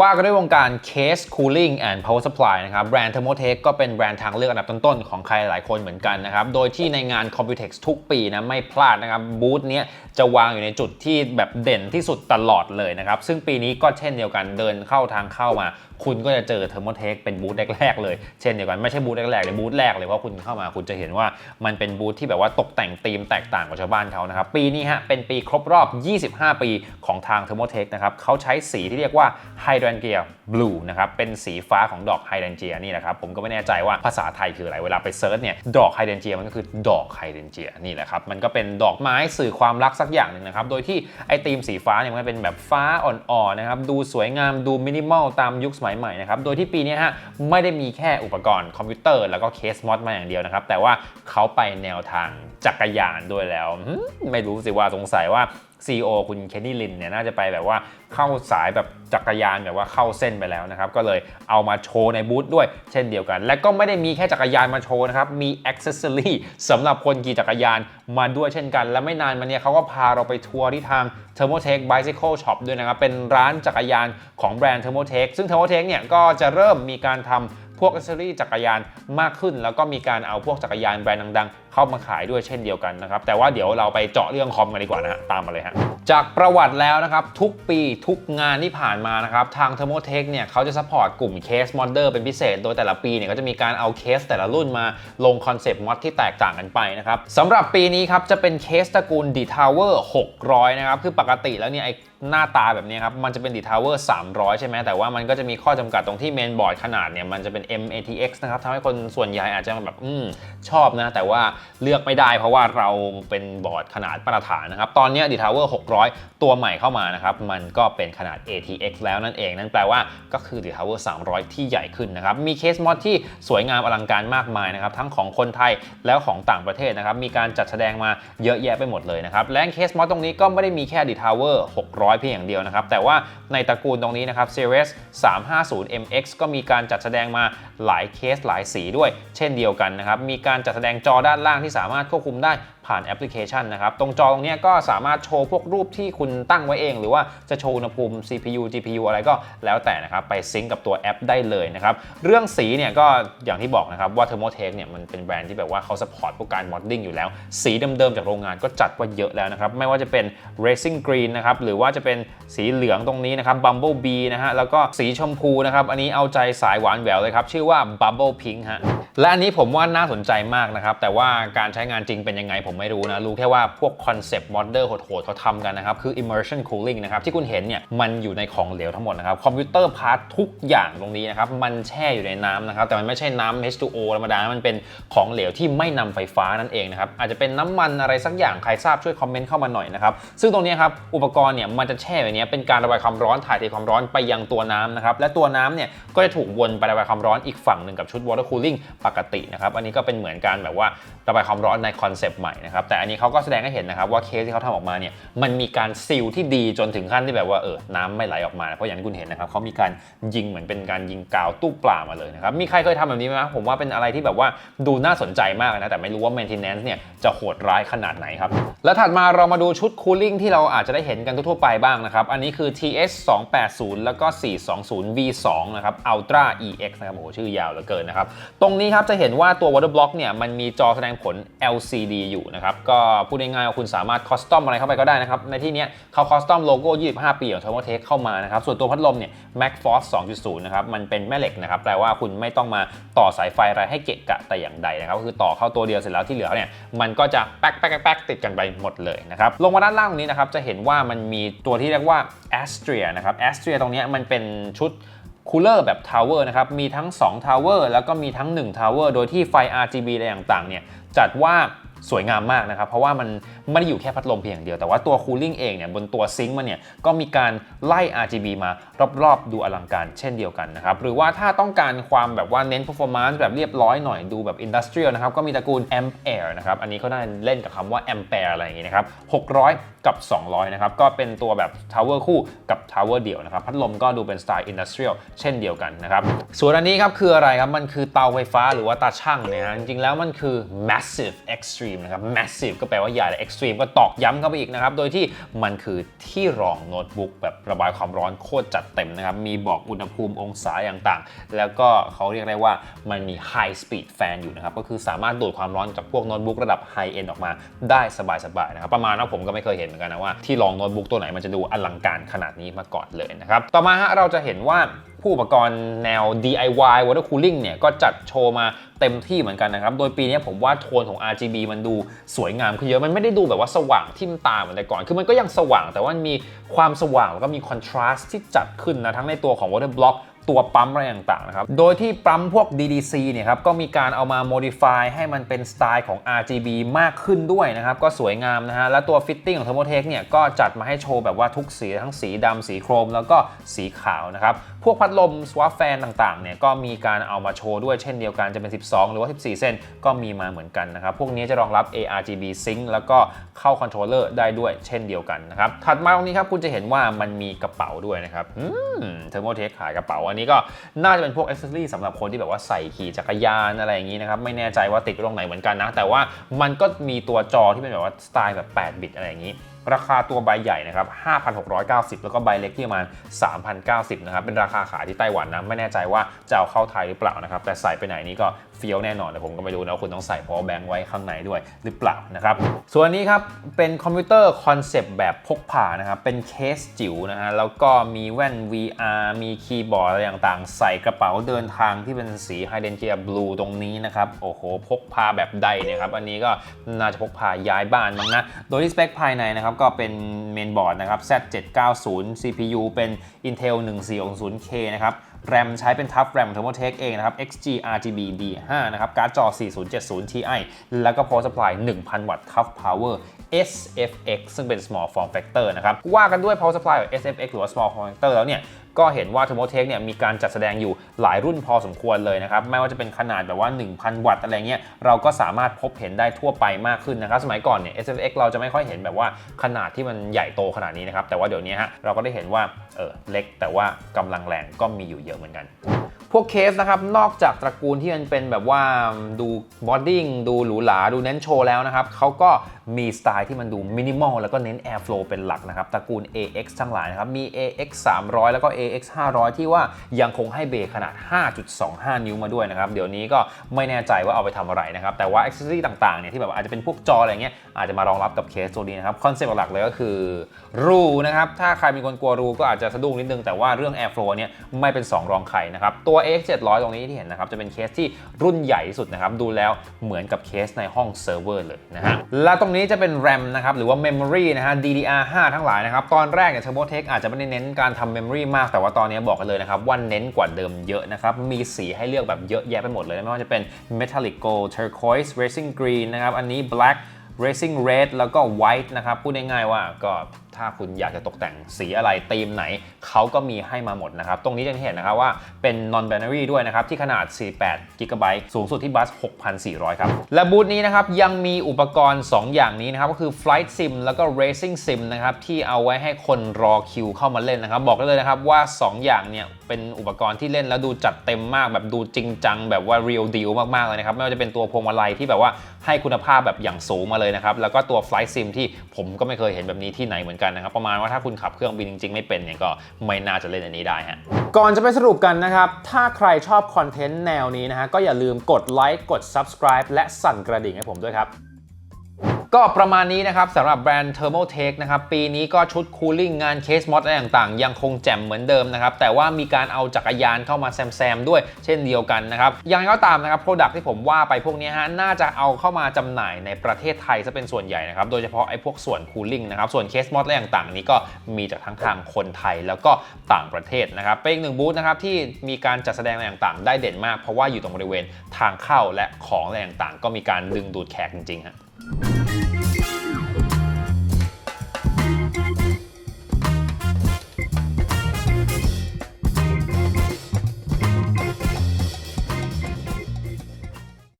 ว่ากันด้วยวงการ Case Cooling and Power Supply นะครับแบรนด์ Thermotech ก็เป็นแบรนด์ทางเลือกอันดับต้นๆ ของใครหลายคนเหมือนกันนะครับ โดยที่ในงาน Computex ทุกปีนะไม่พลาดนะครับบูธนี้จะวางอยู่ในจุดที่แบบเด่นที่สุดตลอดเลยนะครับ ซึ่งปีนี้ก็เช่นเดียวกันเดินเข้าทางเข้ามา คุณก็จะเจอ Thermotech เป็นบูธแรกๆเลย เช่นเดียวกันไม่ใช่บูธแรกๆเลยบูธแรกเลยเพราะคุณเข้ามาคุณจะเห็นว่ามันเป็นบูธที่แบบว่าตกแต่งธีมแตกต่างกว่าชาวบ้านเขานะครับ ปีนี้ฮะเป็นปีครบรอบ 25 ปีของทาง Thermotech นะครับเขาใช้สีที่เรียกว่า Hydrangea Blue นะครับเป็นสีฟ้าของดอก Hydrangea นี่แหละครับผมก็ไม่แน่ใจว่าภาษาไทยคืออะไรเวลาไปเซิร์ชเนี่ยดอก Hydrangea มันก็คือดอก Hydrangea นี่แหละครับมันก็เป็นดอกไม้สื่อความรักสักอย่างหนึ่งนะครับโดยที่ไอธีมสีฟ้าเนี่ยมันเป็นแบบฟ้าอ่อนๆนะครับดูสวยงามดูมินิมอลตามยุคสมัยใหม่นะครับ โดยที่ปีนี้ฮะไม่ได้มีแค่อุปกรณ์คอมพิวเตอร์แล้วก็เคสมอดมาอย่างเดียวนะครับ แต่ว่าเขาไปแนวทางจักรยานด้วยแล้ว ไม่รู้สิว่าสงสัยว่า CEO คุณเคนนี่ลินเนี่ยน่าจะไปแบบว่าเข้าสายแบบจักรยานแบบว่าเข้าเส้นไปแล้วนะครับ ก็เลยเอามาโชว์ในบูธด้วยเช่นเดียวกัน และก็ไม่ได้มีแค่จักรยานมาโชว์นะครับ มีอ็อกเซสซอรี่สำหรับคนขี่จักรยานมาด้วยเช่นกัน และไม่นานมาเนี้ยเขาก็พาเราไปทัวร์ที่ทาง Thermotech Bicycle Shop ด้วยนะครับ เป็นร้านจักรยานของแบรนด์ Thermotech ซึ่ง Thermotech เนี่ยก็จะเริ่มมีการทำพวกอัซเซอรี่จักรยานมากขึ้น แล้วก็มีการเอาพวกจักรยานแบรนด์ดังๆ เข้ามาขายด้วยเช่นเดียวกันนะครับ แต่ว่าเดี๋ยวเราไปเจาะเรื่องคอมกันดีกว่านะฮะตามมาเลยฮะจากประวัติแล้วนะครับ ทุกปีทุกงานที่ผ่านมานะครับ ทาง Thermotech เนี่ยเขาจะซัพพอร์ตกลุ่มเคสมอดเดอร์เป็นพิเศษ โดยแต่ละปีเนี่ยก็จะมีการเอาเคสแต่ละรุ่นมาลงคอนเซปต์มอดที่แตกต่างกันไปนะครับสำหรับปีนี้ครับจะเป็นเคสตระกูล D Tower 600 นะครับ คือปกติแล้วเนี่ยไอหน้าตาแบบนี้ครับ มันจะเป็น D Tower 300 ใช่ไหม แต่ว่ามันก็จะมีข้อจำกัดตรงที่เมนบอร์ดขนาดเนี่ย มันจะเป็น MATX นะครับทำให้คนส่วนใหญ่อาจจะแบบ อืม ชอบนะ แต่ว่าเลือกไม่ได้เพราะว่าเราเป็นบอร์ดขนาดมาตรฐานนะครับ ตอนนี้ D Tower 600 ตัวใหม่เข้ามานะครับ มันก็เป็นขนาด ATX แล้วนั่นเอง นั่นแปลว่าก็คือ D Tower 300 ที่ใหญ่ขึ้นนะครับ มีเคสมอดที่สวยงามอลังการมากมายนะครับ ทั้งของคนไทยแล้วของต่างประเทศนะครับ มีการจัดแสดงมาเยอะแยะไปหมดเลยนะครับ และเคสมอดตรงนี้ก็ไม่ได้มีแค่ D Tower 600 เพียงอย่างเดียวนะครับ แต่ว่าในตระกูลตรงนี้นะครับ Series 350 MX ก็มีการจัดแสดงมาหลายเคสหลายสีด้วย เช่นเดียวกันนะครับ มีการจัดแสดงจอด้านล่างที่สามารถควบคุมได้ ผ่านแอปพลิเคชันนะครับ ตรงจอตรงนี้ก็สามารถโชว์พวกรูปที่คุณตั้งไว้เอง หรือว่าจะโชว์อุณหภูมิ CPU GPU อะไรก็แล้วแต่นะครับ ไปซิงก์กับตัวแอปได้เลยนะครับ เรื่องสีเนี่ยก็อย่างที่บอกนะครับว่า Thermotech เนี่ยมันเป็นแบรนด์ที่แบบว่าเขาสปอร์ตพวกการมอดดิ้งอยู่แล้ว สีเดิมๆจากโรงงานก็จัดว่าเยอะแล้วนะครับ ไม่ว่าจะเป็น Racing Green นะครับ หรือว่าจะเป็นสีเหลืองตรงนี้นะครับ Bumble Bee นะฮะ แล้วก็สีชมพูนะครับ อันนี้เอาใจสายหวานแหววเลยครับ ชื่อว่า Bubble Pink ฮะ และอันนี้ผมว่าน่าสนใจมากนะครับ แต่ว่าการใช้งานจริงเป็นยังไงผมไม่รู้นะ รู้แค่ว่าพวกคอนเซปต์มอดเดอร์โหดๆเขาทำกันนะครับ คือ immersion cooling นะครับ ที่คุณเห็นเนี่ย มันอยู่ในของเหลวทั้งหมดนะครับ คอมพิวเตอร์พาร์ททุกอย่างตรงนี้นะครับ มันแช่อยู่ในน้ำนะครับ แต่มันไม่ใช่น้ำ H2O ธรรมดา มันเป็นของเหลวที่ไม่นำไฟฟ้านั่นเองนะครับ อาจจะเป็นน้ำมันอะไรสักอย่าง ใครทราบช่วยคอมเมนต์เข้ามาหน่อยนะครับ ซึ่งตรงนี้ครับ อุปกรณ์เนี่ยมันจะแช่แบบนี้เป็นการระบายความร้อนถ่ายเทความร้อนไปยังตัวน้ำนะครับ และตัวน้ำเนี่ยก็จะถูกวนไประบายความร้อนอีกฝั่งหนึ่งกับชุด water cooling ปกตินะครับ อันนี้ก็เป็นเหมือนการแบบว่าระบายความร้อนในคอนเซปต์ใหม่นะครับแต่อันนี้เขาก็แสดงให้เห็นนะครับว่าเคสที่เขาทำออกมาเนี่ยมันมีการซีลที่ดีจนถึงขั้นที่แบบว่าเออน้ำไม่ไหลออกมา เพราะอย่างที่คุณเห็นนะครับเขามีการยิงเหมือนเป็นการยิงกาวตู้ปลามาเลยนะครับมีใครเคยทำแบบนี้ไหมผมว่าเป็นอะไรที่แบบว่าดูน่าสนใจมากนะแต่ไม่รู้ว่า maintenance เนี่ยจะโหดร้ายขนาดไหนครับแล้วถัดมาเรามาดูชุด cooling ที่เราอาจจะได้เห็นกันทั่วไปบ้างนะครับอันนี้คือ TS 280แล้วก็ 420 V2 นะครับ Ultra EX นะครับโอ้โหชื่อยาวเหลือเกินนะครับตรงนี้ครับจะเห็นว่าตัว water block เนี่ยมันมีจอแสดงผล LCD อยู่นะครับก็พูดง่ายๆว่าคุณสามารถคอสตอมอะไรเข้าไปก็ได้นะครับ ในที่นี้เขาคอสตอมโลโก้ 25 ปีของ Thermotech เข้ามานะครับ ส่วนตัวพัดลมเนี่ย MacForce 2.0 นะครับ มันเป็นแม่เหล็กนะครับ แปลว่าคุณไม่ต้องมาต่อสายไฟอะไรให้เกะกะแต่อย่างใดนะครับ ก็คือต่อเข้าตัวเดียวเสร็จแล้วที่เหลือเนี่ย มันก็จะแป๊กแป๊กแป๊กติดกันไปหมดเลยนะครับ ลงมาด้านล่างตรงนี้นะครับ จะเห็นว่ามันมีตัวที่เรียกว่า Astria นะครับ Astria ตรงนี้มันเป็นชุดคูลเลอร์แบบทาวเวอร์นะครับ มีทั้ง2ทาวเวอร์แล้วก็มีทั้ง1ทาวเวอร์โดยที่ไฟ RGB อะไรต่างๆเนี่ยจัดว่า สวยงามมากนะครับ เพราะว่ามันไม่ได้อยู่แค่พัดลมเพียงอย่างเดียว แต่ว่าตัวคูลิ่งเองเนี่ยบนตัวซิงค์มันเนี่ยก็มีการไล่ RGB มารอบๆ ดูอลังการเช่นเดียวกันนะครับ หรือว่าถ้าต้องการความแบบว่าเน้น performance แบบเรียบร้อยหน่อยดูแบบ industrial นะครับ ก็มีตระกูล Ampere นะครับ อันนี้เขาได้เล่นกับคำว่า Ampere อะไรอย่างงี้นะครับ 600 กับ 200 นะครับ ก็เป็นตัวแบบ tower คู่กับ tower เดี่ยวนะครับ พัดลมก็ดูเป็นสไตล์ industrial เช่นเดียวกันนะครับ ส่วนอันนี้ครับคืออะไรครับ มันคือเตาไฟฟ้าหรือว่าตาช่างนะฮะจริงๆแล้วมันคือ massive extreme extreme นะครับ massive ก็แปลว่าใหญ่และ extreme ก็ตอกย้ำเข้าไปอีกนะครับ โดยที่มันคือที่รองโน้ตบุ๊กแบบระบายความร้อนโคตรจัดเต็มนะครับ มีบอกอุณหภูมิองศาอย่างต่าง แล้วก็เขาเรียกได้ว่ามันมี high speed fan อยู่นะครับ ก็คือสามารถดูดความร้อนจากพวกโน้ตบุ๊กระดับ high end ออกมาได้สบายๆนะครับ ประมาณว่าผมก็ไม่เคยเห็นเหมือนกันนะว่าที่รองโน้ตบุ๊กตัวไหนมันจะดูอลังการขนาดนี้มาก่อนเลยนะครับ ต่อมาฮะเราจะเห็นว่า ผู้อุปกรณ์แนว DIY water cooling เนี่ยก็จัดโชว์มาเต็มที่เหมือนกันนะครับ โดยปีนี้ผมว่าโทนของ RGB มันดูสวยงามขึ้นเยอะ มันไม่ได้ดูแบบว่าสว่างทิ่มตาเหมือนแต่ก่อน คือมันก็ยังสว่างแต่ว่ามันมีความสว่างแล้วก็มีคอนทราสต์ที่จัดขึ้นนะทั้งในตัวของ water block ตัวปั๊มอะไรต่างๆนะครับ โดยที่ปั๊มพวก DDC เนี่ยครับก็มีการเอามา modify ให้มันเป็นสไตล์ของ RGB มากขึ้นด้วยนะครับ ก็สวยงามนะฮะ และตัว fitting ของ Thermotech เนี่ยก็จัดมาให้โชว์แบบว่าทุกสีทั้งสีดำสีโครม แล้วก็สีขาวนะครับ พวกพัดลม swap fan ต่างๆเนี่ยก็มีการเอามาโชว์ด้วยเช่นเดียวกันจะเป็น 12 หรือว่า 14 เส้นก็มีมาเหมือนกันนะครับ พวกนี้จะรองรับ ARGB sync แล้วก็เข้าคอนโทรลเลอร์ได้ด้วยเช่นเดียวกันนะครับถัดมาตรงนี้ครับคุณจะเห็นว่ามันมีกระเป๋าด้วยนะครับอืม Thermotech ขายกระเป๋าอันนี้ก็น่าจะเป็นพวกอ c c e s s o r y สำหรับคนที่แบบว่าใส่ขี่จักรยานอะไรอย่างนี้นะครับไม่แน่ใจว่าติดไว้ตรงไหนเหมือนกันนะ แต่ว่ามันก็มีตัวจอที่เป็นแบบว่าสไตล์แบบ8บิตอะไรอย่างนี้ ราคาตัวใบใหญ่นะครับ 5,690 แล้วก็ใบเล็กที่ประมาณ 3,090 นะครับ เป็นราคาขายที่ไต้หวันนะ ไม่แน่ใจว่าจะเอาเข้าไทยหรือเปล่านะครับ แต่ใส่ไปไหนนี่ก็เฟี้ยวแน่นอนแต่ผมก็ไม่รู้นะว่าคุณต้องใส่ power bank ไว้ข้างในด้วยหรือเปล่านะครับ ส่วนนี้ครับ เป็นคอมพิวเตอร์คอนเซปต์แบบพกพานะครับ เป็นเคสจิ๋วนะฮะ แล้วก็มีแว่น VR มีคีย์บอร์ดอะไรต่างๆ ใส่กระเป๋าเดินทางที่เป็นสี h y d e n t i a Blue ตรงนี้นะครับ โอ้โห พกพาแบบใดเนี่ยครับ อันนี้ก็น่าจะพกพาย้ายบ้านมั้งนะ โดยที่สเปคภายในนะครับก็เป็นเมนบอร์ดนะครับ Z790 CPU เป็น Intel 1460K นะครับแรมใช้เป็นทัฟแรม Thermaltake เองนะครับ XG RGB D5 นะครับ การ์ดจอ 4070 Ti แล้วก็ power supply 1,000 วัตต์ Tough Power SFX ซึ่งเป็น small form factor นะครับ ว่ากันด้วย power supply SFX หรือว่า small form factor แล้วเนี่ยก็เห็นว่าเทอร์โมเทคเนี่ยมีการจัดแสดงอยู่หลายรุ่นพอสมควรเลยนะครับ ไม่ว่าจะเป็นขนาดแบบว่า 1,000 วัตต์อะไรเงี้ยเราก็สามารถพบเห็นได้ทั่วไปมากขึ้นนะครับสมัยก่อนเนี่ย SFX เราจะไม่ค่อยเห็นแบบว่าขนาดที่มันใหญ่โตขนาดนี้นะครับแต่ว่าเดี๋ยวนี้ฮะเราก็ได้เห็นว่าเออเล็กแต่ว่ากำลังแรงก็มีอยู่เยอะเหมือนกัน พวกเคสนะครับนอกจากตระกูลที่มันเป็นแบบว่าดูบอดดิ้งดูหรูหราดูเน้นโชว์แล้วนะครับเขาก็มีสไตล์ที่มันดูมินิมอลแล้วก็เน้น Airflow เป็นหลักนะครับตระกูล AX ทั้งหลายนะครับมี AX 300 แล้วก็ AX 500 ที่ว่ายังคงให้เบรขนาด 5.25 นิ้วมาด้วยนะครับเดี๋ยวนี้ก็ไม่แน่ใจว่าเอาไปทำอะไรนะครับแต่ว่า accessory ต่างๆเนี่ยที่แบบอาจจะเป็นพวกจออะไรเงี้ยอาจจะมารองรับกับเคสตัวนี้นะครับคอนเซ็ปต์หลักเลยก็คือรูนะครับถ้าใครมีคนกลัวรูก็อาจจะสะดุ้งนิดนึงแต่ว่าเรื่อง Airflow เนี่ยไม่เป็น 2 รองใครนะครับตัว AX 700 ตรงนี้ที่เห็นนะครับ จะเป็นเคสที่รุ่นใหญ่ที่สุดนะครับ ดูแล้วเหมือนกับเคสในห้องเซิร์ฟเวอร์เลยนะฮะ และตรงนี้จะเป็น RAM นะครับ หรือว่า Memory นะฮะ DDR5 ทั้งหลายนะครับ ตอนแรกเนี่ย Thermotech อาจจะไม่ได้เน้นการทำ Memory มาก แต่ว่าตอนนี้บอกกันเลยนะครับว่าเน้นกว่าเดิมเยอะนะครับ มีสีให้เลือกแบบเยอะแยะไปหมดเลย ไม่ว่าจะเป็น Metallic Gold Turquoise Racing Green นะครับ อันนี้ Black Racing Red แล้วก็ White นะครับ พูดง่ายๆว่าก็ ถ้าคุณอยากจะตกแต่งสีอะไรธีมไหน เขาก็มีให้มาหมดนะครับ ตรงนี้จะเห็นนะครับว่าเป็น non binary ด้วยนะครับ ที่ขนาด 48 GB สูงสุดที่บัส 6,400 ครับ และบูธนี้นะครับ ยังมีอุปกรณ์ 2 อย่างนี้นะครับ ก็คือ Flight Sim แล้วก็ Racing Sim นะครับ ที่เอาไว้ให้คนรอคิวเข้ามาเล่นนะครับ บอกได้เลยนะครับว่า 2 อย่างเนี่ยเป็นอุปกรณ์ที่เล่นแล้วดูจัดเต็มมากแบบดูจริงจังแบบว่า real deal มากๆเลยนะครับไม่ว่าจะเป็นตัวพวงมาลัยที่แบบว่าให้คุณภาพแบบอย่างสูงมาเลยนะครับแล้วก็ตัว Flight Sim ที่ผมก็ไม่เคยเห็นแบบนี้ที่ไหนเหมือนกันนะครับ ประมาณว่าถ้าคุณขับเครื่องบินจริง ๆ ไม่เป็นเนี่ยก็ไม่น่าจะเล่นอันนี้ได้ฮะก่อนจะไปสรุปกันนะครับ ถ้าใครชอบคอนเทนต์แนวนี้นะฮะก็อย่าลืมกดไลค์กด subscribe และสั่นกระดิ่งให้ผมด้วยครับ ก็ประมาณนี้นะครับสำหรับแบรนด์ Thermotech นะครับ ปีนี้ก็ชุดคูลิ่งงานเคสมอดอะไรต่างๆ ยังคงแจ่มเหมือนเดิมนะครับ แต่ว่ามีการเอาจักรยานเข้ามาแซมๆ ด้วยเช่นเดียวกันนะครับยังก็ตามนะครับ Product ที่ผมว่าไปพวกนี้ฮะน่าจะเอาเข้ามาจำหน่ายในประเทศไทยซะเป็นส่วนใหญ่นะครับ โดยเฉพาะไอ้พวกส่วนคูลิ่งนะครับ ส่วนเคสมอดอะไรต่างๆ นี้ก็มีจากทั้งทางคนไทยแล้วก็ต่างประเทศนะครับเป็นอีกหนึ่งบูธนะครับที่มีการจัดแสดงอะไรต่างๆ ได้เด่นมาก เพราะว่าอยู่ตรงบริเวณทางเข้าและของอะไรต่างๆ ก็มีการดึงดูดแขกจริงๆฮะ